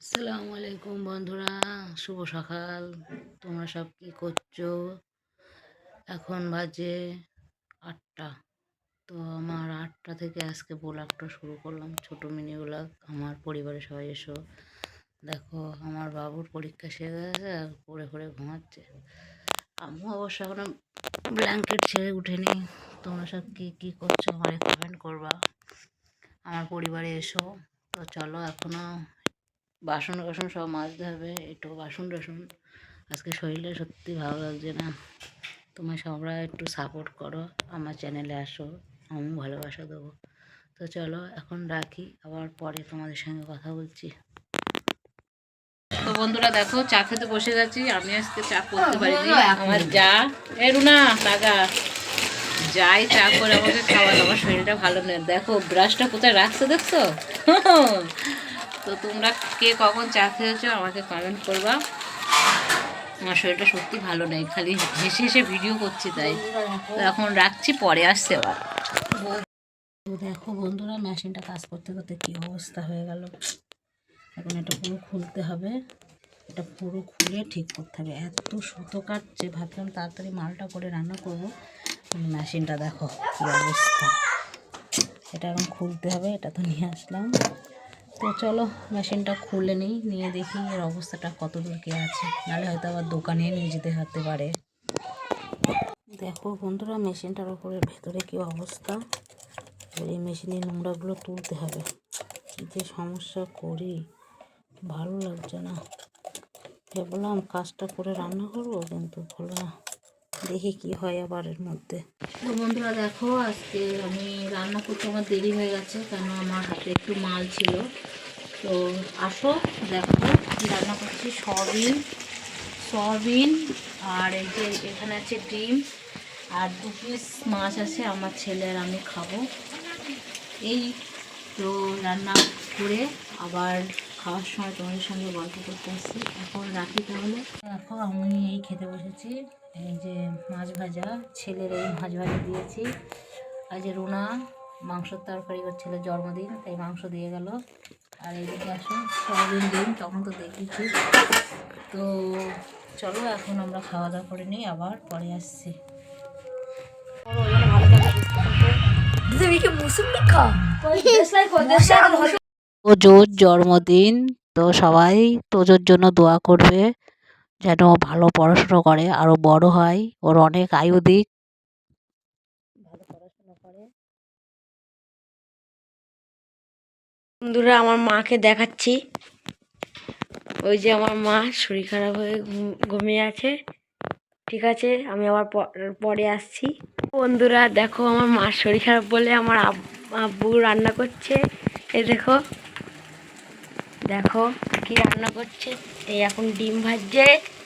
আসসালামু আলাইকুম বন্ধুরা, শুভ সকাল। তোমরা সব কি করছ? এখন বাজে আটটা। তো আমার আটটা থেকে আজকে ব্লগটা শুরু করলাম, ছোটো মিনি ব্লগ। আমার পরিবারের সবাই এসো। দেখো, আমার বাবুর পরীক্ষা শেষ গেছে, আর পড়ে পড়ে ঘুমাচ্ছে। আমিও অবশ্য এখনও ব্ল্যাঙ্কেট ছেড়ে উঠেনি। তোমরা সব কী কী করছ? আমায় কমেন্ট করবা। আমার পরিবারে এসো। তো চলো এখনও বাসন টাসন সব মাজতে হবে একটু বাসন টাসন। আজকে শরীরটা সত্যি ভালো লাগছে না। তোমার সবরা একটু সাপোর্ট করো আমার চ্যানেলে আসো আমিও ভালোবাসা দেবো। তো চলো এখন রাখি আবার পরে তোমাদের সঙ্গে কথা বলছি। তো বন্ধুরা দেখো চা খেতে বসে গেছি আমি আজকে চা করতে পারিনি। আমার যা এ রুনা টাকা যাই চা করে আমাকে খাওয়ার আমার শরীরটা ভালো নেই। দেখো ব্রাশটা কোথায় রাখছো দেখছ? তো তোমরা কে কখন চা খেয়েছো আমাকে কমেন্ট করবা। আমার শরীরটা সত্যি ভালো নেই, খালি হেসে হেসে ভিডিও করছি তাই। তো এখন রাখছি, পরে আসছে আবার। দেখো বন্ধুরা, মেশিনটা কাজ করতে করতে কী অবস্থা হয়ে গেল। এখন এটা পুরো খুলতে হবে। এটা পুরো খুলে ঠিক করতে হবে। এত সুতো কাটছে, ভাবলাম তাড়াতাড়ি মালটা করে রান্না করব। মেশিনটা দেখো কী অবস্থা। এটা এখন খুলতে হবে, এটা তো নিয়ে আসলাম। তো চলো মেশিনটা খুলে নিই, নিয়ে দেখি এর অবস্থাটা কত দূর কে আছে। নাহলে হয়তো আবার দোকানে নিয়ে যেতে হতে পারে। দেখো বন্ধুরা, মেশিনটার উপরে ভেতরে কি অবস্থা? এই মেশিনের নোংরাগুলো তুলতে হবে। যে সমস্যা করি? ভালো লাগছে না। ভাবলাম কাজটা করে রান্না করব, কিন্তু হলো না। দেখি কি হয় আবার এর মধ্যে। তো বন্ধুরা, দেখো আজকে আমি রান্না করতে আমার দেরি হয়ে গেছে, কেন আমার হাতে একটু মাল ছিল। তো আসো, দেখো রান্না করছি সয়াবিন সয়াবিন, আর এই যে এখানে আছে ডিম, আর দু পিস মাছ আছে আমার ছেলে আর আমি খাব। এই তো রান্না করে আবার খাওয়ার সময় তোমাদের সঙ্গে গল্প করতে আসছি। এখন রাখি তাহলে। দেখো, আমি এই খেতে বসেছি। এই যে মাছ ভাজা, ছেলের এই মাছ ভাজা দিয়েছি। আর যে রুনা, মাংসর তরকারি ওর ছেলের জন্মদিন, তাই মাংস দিয়ে গেল। আর এইদিকে আসো সয়াবিন ডিম তখন তো দেখেছি। তো চলো এখন আমরা খাওয়া দাওয়া করে নিই আবার পরে আসছি। তোজোর জন্মদিন তো সবাই তোজোর জন্য দোয়া করবে যেন ও ভালো পড়াশুনো করে আরও বড় হয়। ওর অনেক আয়ু দিক ভালো পড়াশোনা করে বন্ধুরা, আমার মাকে দেখাচ্ছি। ওই যে আমার মা শরীর খারাপ হয়ে ঘুম- ঘুমিয়ে আছে। ঠিক আছে, আমি আবার পরে আসছি। বন্ধুরা, দেখো আমার মার শরীর খারাপ বলে আমার আব- আব্বু রান্না করছে। এ দেখো দেখো কি রান্না করছে। এই এখন ডিম ভাজছে।